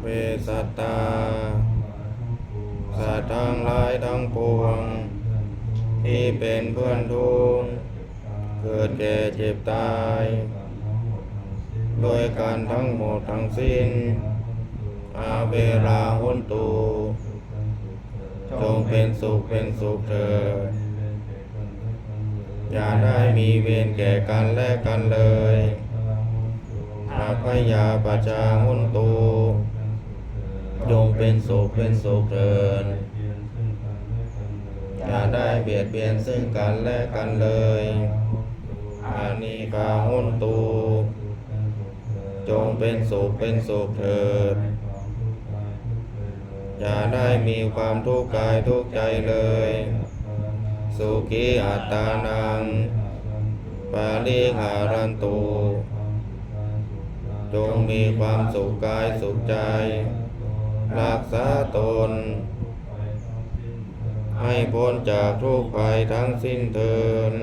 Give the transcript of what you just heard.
เพสัตตาสัตว์ทั้งหลายทั้งปวง ที่เป็นเพื่อนทุกเกิดแก่เจ็บตาย โดยการทั้งหมดทั้งสิ้น อาเวลาหุนตูจงเป็นสุขเป็นสุขเถิดอย่าได้มีเวรแก่กันและกันเลยอาพยาปจาหุนตู จงเป็นสุขเป็นสุขเถิดอย่าได้เบียดเบียนซึ่งกันและกันเลยอานิกาหุนตู จงเป็นสุขเป็นสุขเถิดอย่าได้มีความทุกข์กายทุกข์ใจเลย สุขีอัตานัง ปาลิหารันตู จงมีความสุขกายสุขใจ รักษาตน ให้พ้นจากทุกข์ภัยทั้งสิ้นเทิน